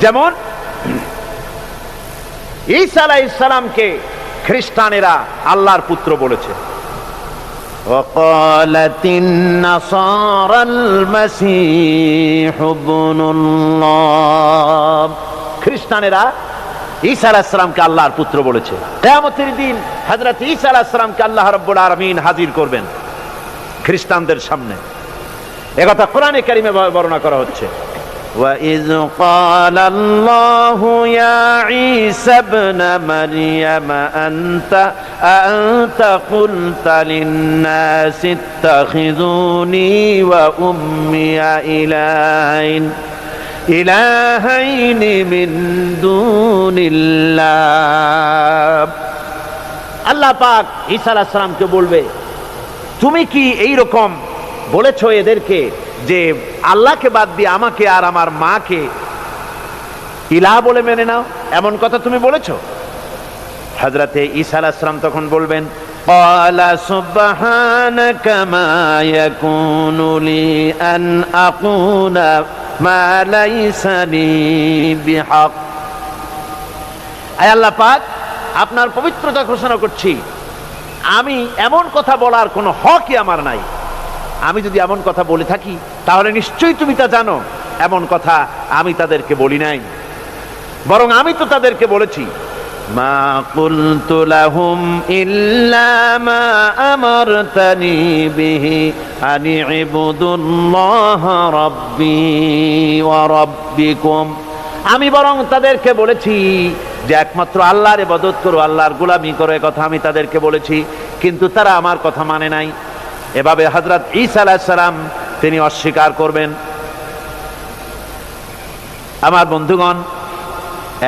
যেমন ঈসা আলাইসালামকে খ্রিস্টানেরা আল্লাহর পুত্র বলেছে وقالت النصارى المسيح ابن الله খ্রিস্টানেরা ঈসা আলাহিসামকে আল্লাহর পুত্র বলেছে কেয়ামতের দিন হজরত ঈসা আলাহিসামকে আল্লাহ রব্বুল আলমিন হাজির করবেন খ্রিস্টানদের সামনে একথা কোরআনে কারিমে বর্ণনা করা হচ্ছে وإذ قال الله يا عيسى ابن مريم أنت أنت قلت للناس اتخذوني وأمي إلهين إلهين من دون الله আল্লাহ পাক ঈসা আলাহিসামকে বলবে তুমি কি এই রকম বলেছ এদেরকে যে আল্লাহকে বাদ দিয়ে আমাকে আর আমার মাকে ইলাহ বলে মেনে নাও এমন কথা তুমি বলেছ হজরতে ঈসা আলাহিসাম তখন বলবেন قال سبحانك ما يكون لي أن أقول ما ليس لي بحق আয় আল্লাহ পাক আপনার পবিত্রতা ঘোষণা করছি আমি এমন কথা বলার কোনো হকই আমার নাই আমি যদি এমন কথা বলে থাকি, তাহলে নিশ্চয়ই তুমি তা জানো। এমন কথা আমি তাদেরকে বলি নাই। বরং আমি তো তাদেরকে বলেছি, মা কুলতু লাহুম ইল্লা মা আমারতানি বিহি আনি ইবুদুল্লাহ রাব্বি ওয়া রাব্বিকুম। আমি বরং তাদেরকে বলেছি যে একমাত্র আল্লাহর ইবাদত করো, আল্লাহর গোলামি করো কথা আমি তাদেরকে বলেছি, কিন্তু তারা আমার কথা মানে নাই। এভাবে হজরত ঈসা আলাহিসাল্লাম তিনি অস্বীকার করবেন। আমার বন্ধুগণ,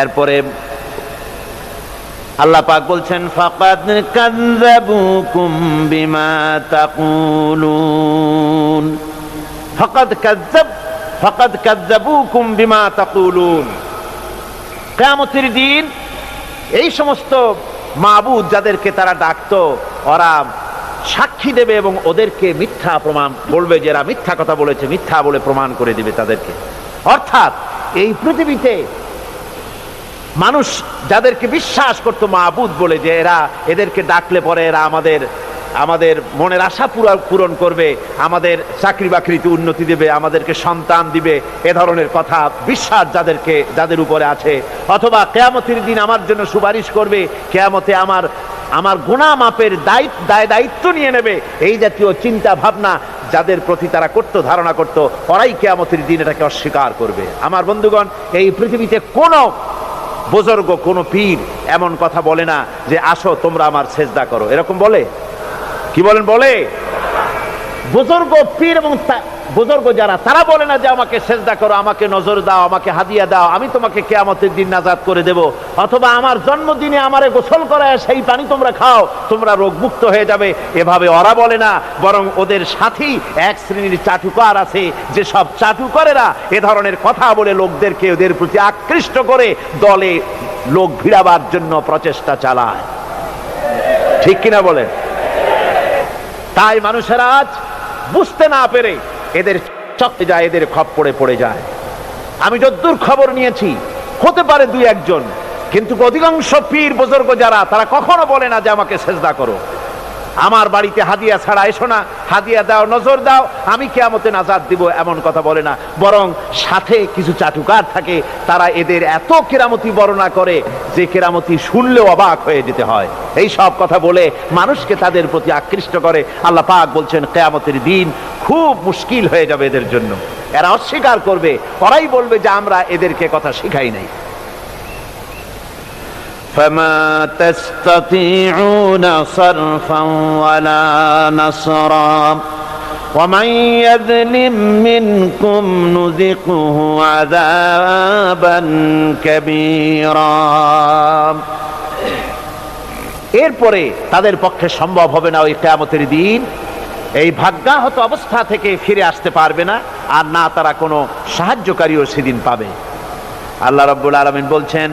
এরপরে আল্লাহ পাক বলছেন, ফাকাদ কাযাবুকুম বিমা তাকুলুন। ফাকাদ কাযাব ফাকাদ কাযাবুকুম বিমা তাকুলুন। কিয়ামতের দিন এই সমস্ত মাবুদ যাদেরকে তারা ডাকতো, ওরা সাক্ষী দেবে এবং ওদেরকে মিথ্যা প্রমাণ বলবে যে এরা মিথ্যা কথা বলেছে, মিথ্যা বলে প্রমাণ করে দিবে তাদেরকে। অর্থাৎ এই পৃথিবীতে মানুষ যাদেরকে বিশ্বাস করতো মাহবুদ বলে, যে এরা এদেরকে ডাকলে পরে এরা আমাদের আমাদের মনের আশা পুরা পূরণ করবে, আমাদের চাকরি বাকরিতে উন্নতি দেবে, আমাদেরকে সন্তান দিবে, এ ধরনের কথা বিশ্বাস যাদেরকে, যাদের উপরে আছে। অথবা কেয়ামতের দিন আমার জন্য সুপারিশ করবে, কেয়ামতে আমার আমার গুণা মাপের দায়িত্ব দায় দায়িত্ব নিয়ে নেবে। এই জাতীয় চিন্তা ভাবনা যাদের প্রতি তারা করতো ধারণা করত, ওরাই কেয়ামতের দিন এটাকে অস্বীকার করবে। আমার বন্ধুগণ, এই পৃথিবীতে কোনো বুজুর্গ, কোন পীর এমন কথা বলে না যে, আসো, তোমরা আমার সেজদা করো। এরকম বলে? কি বলেন বলে? বুজুর্গ, পীর এবং বুজুর্গ যারা, তারা বলে না যে আমাকে সেজদা করো, আমাকে নজর দাও, আমাকে হাদিয়া দাও, আমি তোমাকে কেয়ামতের দিন নাজাদ করে দেব। অথবা আমার জন্মদিনে আমারে গোসল করায় সেই পানি তোমরা খাও, তোমরা রোগমুক্ত হয়ে যাবে। এভাবে ওরা বলে না, বরং ওদের সাথেই এক শ্রেণির চাটুকার আছে, যে সব চাটুকারেরা এ ধরনের কথা বলে লোকদেরকে ওদের প্রতি আকৃষ্ট করে দলে লোক ভিড়াবার জন্য প্রচেষ্টা চালায়। ঠিক কিনা বলেন? তাই মানুষেরা আজ বুঝতে না পেরে এদের চক্কে যায় এদের খপ্পড়ে পড়ে যায়। আমি যদ্দূর খবর নিয়েছি, হতে পারে দুই একজন, কিন্তু অধিকাংশ পীর বুজুর্গ যারা, তারা কখনো বলে না যে আমাকে সেজদা করো। আমার বাড়িতে হাদিয়া ছাড়া এসো না, হাদিয়া দাও, নজর দাও, আমি কেয়ামতে নাজাদ দিব এমন কথা বলে না। বরং সাথে কিছু চাটুকার থাকে, তারা এদের এত কেরামতি বর্ণনা করে যে কেরামতি শুনলেও অবাক হয়ে যেতে হয়। এই সব কথা বলে মানুষকে তাদের প্রতি আকৃষ্ট করে। আল্লাহ পাক বলছেন, কেয়ামতের দিন খুব মুশকিল হয়ে যাবে এদের জন্য এরা অস্বীকার করবে ওরাই বলবে যে আমরা এদেরকে কথা শিখাই নাই فما تستطيعون صرفا ولا نصرا ومن يظلم منكم نذقه عذابا كبيرا এরপরে তাদের পক্ষে সম্ভব হবে না ওই কেয়ামতের দিন এই ভাগ্যাহত অবস্থা থেকে ফিরে আসতে পারবে না আর না তারা কোনো সাহায্যকারীও সেদিন পাবে। আল্লাহ রব্বুল আলমিন বলছেন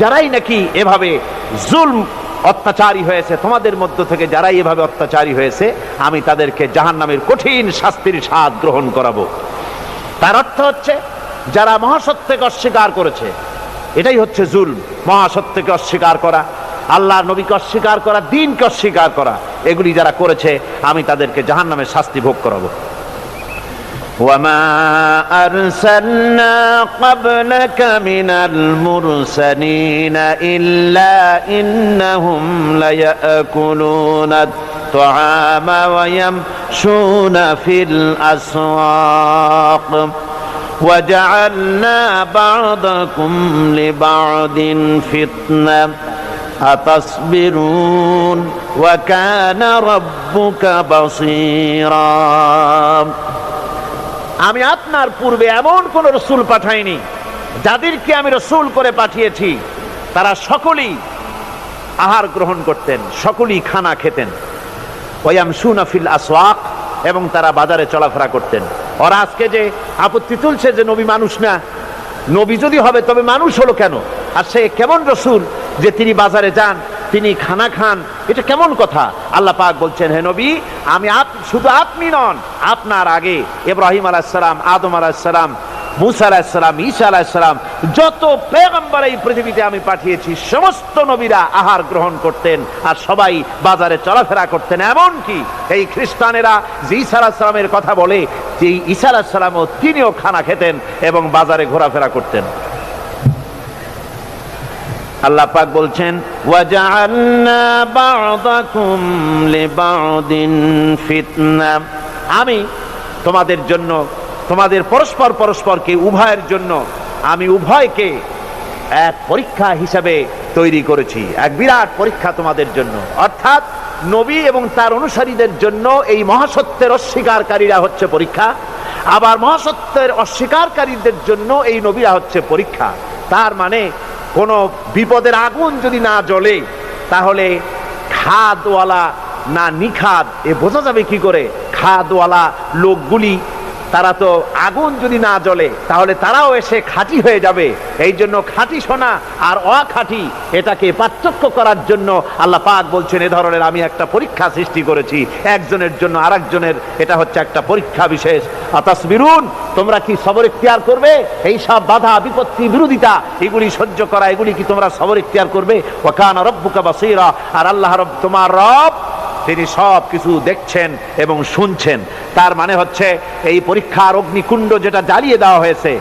যারাই নাকি এভাবে জুলম অত্যাচারী হয়েছে তোমাদের মধ্য থেকে যারাই এভাবে অত্যাচারী হয়েছে আমি তাদেরকে জাহান্নামের কঠিন শাস্তির স্বাদ গ্রহণ করাবো। তার অর্থ হচ্ছে যারা মহাসত্যকে অস্বীকার করেছে এটাই হচ্ছে জুল মহাসত্যকে অস্বীকার করা আল্লাহ নবীকে অস্বীকার করা দিনকে অস্বীকার করা এগুলি যারা করেছে আমি তাদেরকে জাহান্নামের শাস্তি ভোগ করাবো وما أرسلنا قبلك من المرسلين إلا إنهم ليأكلون الطعام ويمشون في الأسواق وجعلنا بعضكم لبعض فتنة أتصبرون وكان ربك بصيرا আমি আপনার পূর্বে এমন কোন রসুল পাঠাইনি যাদেরকে আমি রসুল করে পাঠিয়েছি তারা সকলেই আহার গ্রহণ করতেন সকলেই খানা খেতেন ওয়াম সুনাফিল আসওয়াক এবং তারা বাজারে চলাফেরা করতেন ওরা আজকে যে আপত্তি তুলছে যে নবী মানুষ না। নবী যদি হবে, তবে মানুষ হলো কেন? আর সে কেমন রসুল যে তিনি বাজারে যান, তিনি খানা খান, এটা কেমন কথা? আল্লাহ পাক বলছেন, হে নবী, আমি আপ, শুধু আপনি নন, আপনার আগে ইব্রাহিম আলাইসালাম আদম আলাইসালাম মুসা আলাইসালাম ঈসা আলাইসালাম যত পেগম্বর এই পৃথিবীতে আমি পাঠিয়েছি, সমস্ত নবীরা আহার গ্রহণ করতেন আর সবাই বাজারে চলাফেরা করতেন। এমনকি এই খ্রিস্টানেরা যে ঈসা আলাহিসাল্লামের কথা বলে যে ঈসা আলাহ তিনিও খানা খেতেন এবং বাজারে ঘোরাফেরা করতেন। আল্লাহ পাক বলছেন ফিতনা। আমি তোমাদের জন্য, তোমাদের পরস্পর পরস্পরকে, উভয়ের জন্য আমি উভয়কে এক পরীক্ষা হিসাবে তৈরি করেছি। এক বিরাট পরীক্ষা তোমাদের জন্য। অর্থাৎ নবী এবং তার অনুসারীদের জন্য এই মহাসত্যের অস্বীকারীরা হচ্ছে পরীক্ষা। আবার মহাসত্যের অস্বীকারীদের জন্য এই নবীরা হচ্ছে পরীক্ষা। তার মানে কোনো বিপদের আগুন যদি না জ্বলে, তাহলে খাদওয়ালা না নিখাদ, এ বোঝা যাবে কি করে? খাদওয়ালা লোকগুলি তারা তো আগুন যদি না জ্বলে, তাহলে তারাও এসে খাঁটি হয়ে যাবে। এই জন্য খাঁটি সোনা আর অখাঁটি, এটাকে পার্থক্য করার জন্য আল্লাহ পাক বলছেন, এ ধরনের আমি একটা পরীক্ষা সৃষ্টি করেছি। একজনের জন্য আরেকজনের, এটা হচ্ছে একটা পরীক্ষা বিশেষ। আতাস বিরুন তোমরা কি সবর ইখতিয়ার করবে? এই সব বাধা, বিপত্তি, বিরোধিতা, এগুলি সহ্য করা, এগুলি কি তোমরা সবর ইখতিয়ার করবে? ওয়াকান রব্বুকা বাসীরা, আর আল্লাহ রব, তোমার রব তিনি সব কিছু দেখছেন এবং শুনছেন। তার মানে হচ্ছে, এই পরীক্ষার অগ্নিকুণ্ড যেটা জ্বালিয়ে দেওয়া হয়েছে,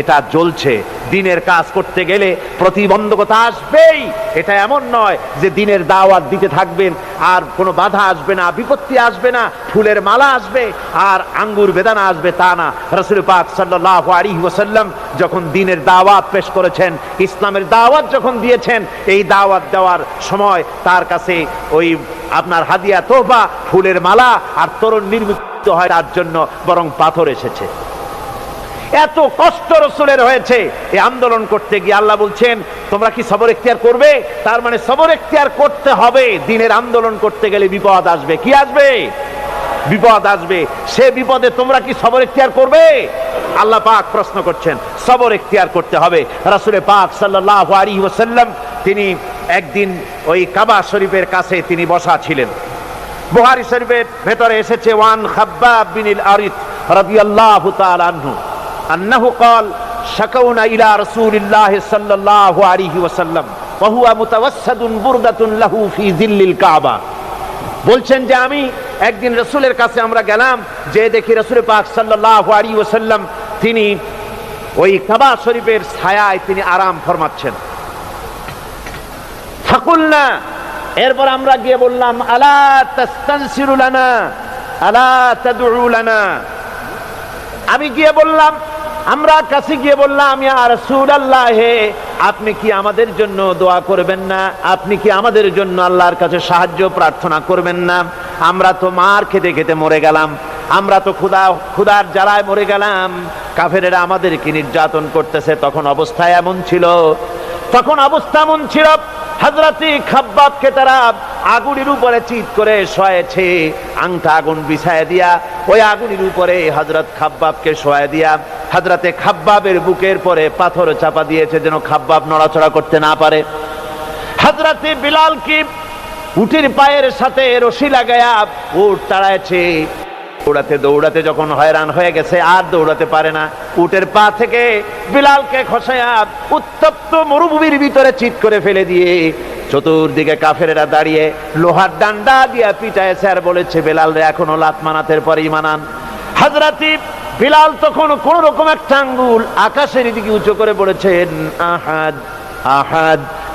এটা জ্বলছে। দিনের কাজ করতে গেলে প্রতিবন্ধকতা আসবেই। এটা এমন নয় যে দিনের দাওয়াত দিতে থাকবেন, আর কোনো বাধা আসবে না, বিপত্তি আসবে না, ফুলের মালা আসবে, আর আঙ্গুর বেদানা আসবে তা না। রসুল পাক সাল্লাহ আলী ওসাল্লাম যখন দিনের দাওয়াত পেশ করেছেন, ইসলামের দাওয়াত যখন দিয়েছেন, এই দাওয়াত দেওয়ার সময় তার কাছে ওই আপনার হাদিয়া তোহবা ফুলের মালা আর তরুণ নির্মিত হয় তার জন্য বরং পাথর এসেছে। এত কষ্ট রসুলের হয়েছে এই আন্দোলন করতে গিয়ে আল্লাহ বলছেন, তোমরা কি সবর এখতিয়ার করবে? তার মানে সবর এখতিয়ার করতে হবে। দিনের আন্দোলন করতে গেলে বিপদ আসবে। কি আসবে? বিপদ আসবে। সে বিপদে তোমরা কি সবর এখতিয়ার করবে? আল্লাহ পাক প্রশ্ন করছেন, সবর এখতিয়ার করতে হবে। রাসুলে পাক সাল্লাহ আলী ওসাল্লাম তিনি একদিন ওই কাবা শরীফের কাছে তিনি বসা ছিলেন বুহারি শরীফের ভেতরে এসেছে ওয়ান খাব্বাব বিনিল আরিফ রাদিয়াল্লাহু তাআলা আনহু আন্নাহু قال شكونا الى رسول الله صلى الله عليه وسلم وهو متوسد بردة له في ظل الكعبة বলছেন যে আমি একদিন রসুলের কাছে আমরা গেলাম যে দেখি রসুল পাক সাল্লাল্লাহু আলাইহি ওয়াসাল্লাম তিনি ওই কাবা শরীফের ছায়ায় তিনি আরাম ফরমাচ্ছেন ফাকুলনা। এরপর আমরা গিয়ে বললাম, আলা তাস্তানসিরু লানা, আলা তাদউলানা আমি গিয়ে বললাম, আমরা কাছে গিয়ে বললাম হে আপনি কি আমাদের জন্য দোয়া করবেন না? আপনি কি আমাদের জন্য আল্লাহর কাছে সাহায্য প্রার্থনা করবেন না? আমরা তো মার খেতে খেতে মরে গেলাম। আমরা তো ক্ষুদা ক্ষুদার জ্বালায় মরে গেলাম। কাফেরেরা আমাদেরকে নির্যাতন করতেছে। তখন অবস্থা এমন ছিল। তখন অবস্থা এমন ছিল হাজরাতি খাব্বাবকে তারা আগুনের উপরে চিত করে শোয়েছে আংটা আগুন বিছায় দিয়া, ওই আগুনের উপরে হজরত খাব্বাবকে শোয়া দিয়া, হাজরাতে খাব্বাবের বুকের পরে পাথর চাপা দিয়েছে যেন খাব্বাব নড়াচড়া করতে না পারে। হাজরাতে বিলাল কি উটের পায়ের সাথে রশি লাগায়া উট তাড়াইছে দৌড়াতে দৌড়াতে যখন হয়রান হয়ে গেছে, আর দৌড়াতে পারে না। উটের পা থেকে বিলালকে খসায়া উত্তপ্ত মরুভূমির ভিতরে চিৎ করে ফেলে দিয়ে চতুর্দিকে কাফেরেরা দাঁড়িয়ে লোহার ডান্ডা দিয়া পিটাইছে আর বলেছে বেলাল রে এখনও লাত মানাতের পরেই মানান হাজরাতি বিলাল তখন কোন রকম একটা আঙ্গুল আকাশের দিকে উঁচু করে বলেছেন, আহাদ আহাদ।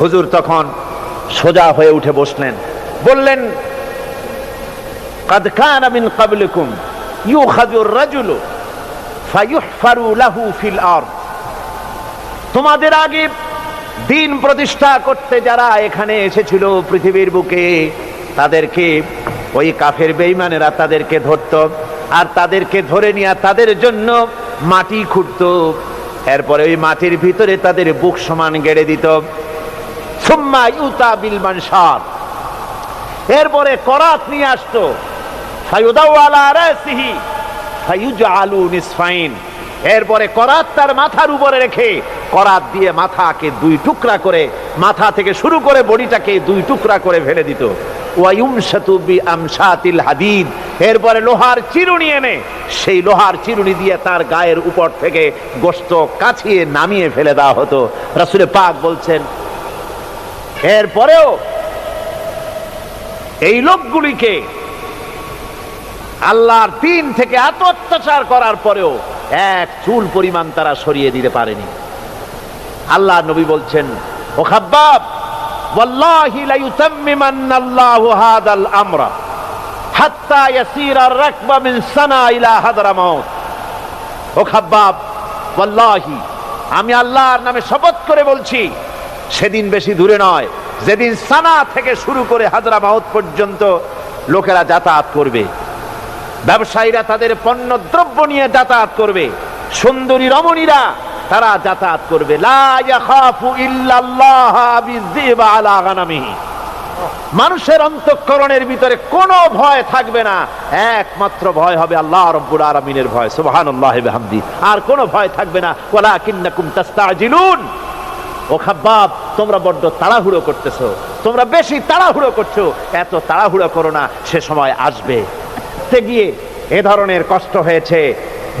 হুজুর তখন সোজা হয়ে উঠে বসলেন। বললেন ইউ রাজুলু তোমাদের আগে দিন প্রতিষ্ঠা করতে যারা এখানে এসেছিল পৃথিবীর বুকে, তাদেরকে ওই কাফের বেইমানেরা তাদেরকে ধরত, আর তাদেরকে ধরে নিয়ে তাদের জন্য মাটি খুঁড়ত। এরপরে ওই মাটির ভিতরে তাদের বুক সমান গেড়ে দিত। সুম্মা ইউতা বিল মানসার এরপরে করাত নিয়ে আসতো। এরপরে করাত তার মাথার উপরে রেখে করাত দিয়ে মাথাকে দুই টুকরা করে, মাথা থেকে শুরু করে বডিটাকে দুই টুকরা করে ফেলে দিত। হাদিদ। এরপরে লোহার চিরুনি এনে, সেই লোহার চিরুনি দিয়ে তার গায়ের উপর থেকে গোস্ত কাছিয়ে নামিয়ে ফেলে দেওয়া হতো। রাসূলে পাক বলছেন এরপরেও এই লোকগুলিকে আল্লাহর তিন থেকে এত অত্যাচার করার পরেও এক চুল পরিমাণ তারা সরিয়ে দিতে পারেনি। আল্লাহ নবী বলছেন, ও খাব্বাব আমি আল্লাহর নামে শপথ করে বলছি সেদিন বেশি দূরে নয়, যেদিন সানা থেকে শুরু করে হাদরামাউত পর্যন্ত লোকেরা যাতায়াত করবে। ব্যবসায়ীরা তাদের পণ্য দ্রব্য নিয়ে যাতায়াত করবে। সুন্দরী রমণীরা তারা যাতায়াত করবে। মানুষের অন্তঃকরণের ভিতরে কোনো ভয় থাকবে না। একমাত্র ভয় হবে আল্লাহ রব্বুল আলামিনের ভয়। সুবহানাল্লাহি বিহামদি। আর কোনো ভয় থাকবে না। ওয়ালাকিন্নাকুম তাস্তাজিলুন। ও খাব্বাব, তোমরা বড্ড তাড়াহুড়ো করতেছো। তোমরা বেশি তাড়াহুড়ো করছ। এত তাড়াহুড়ো করো না, সে সময় আসবে। গিয়ে এ ধরনের কষ্ট হয়েছে।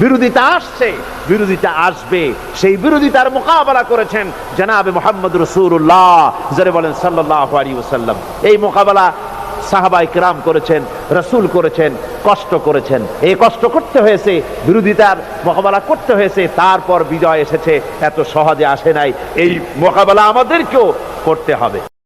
বিরোধিতা আসছে, বিরোধিতা আসবে। সেই বিরোধিতার মোকাবেলা করেছেন জনাবে মোহাম্মদ রসুল্লাহ যারা বলেন সাল্লাহ আলী ওসাল্লাম এই মোকাবেলা সাহাবাই কিরাম করেছেন, রসুল করেছেন। কষ্ট করেছেন। এই কষ্ট করতে হয়েছে, বিরোধিতার মোকাবেলা করতে হয়েছে, তারপর বিজয় এসেছে, এত সহজে আসে নাই। এই মোকাবেলা আমাদেরকেও করতে হবে।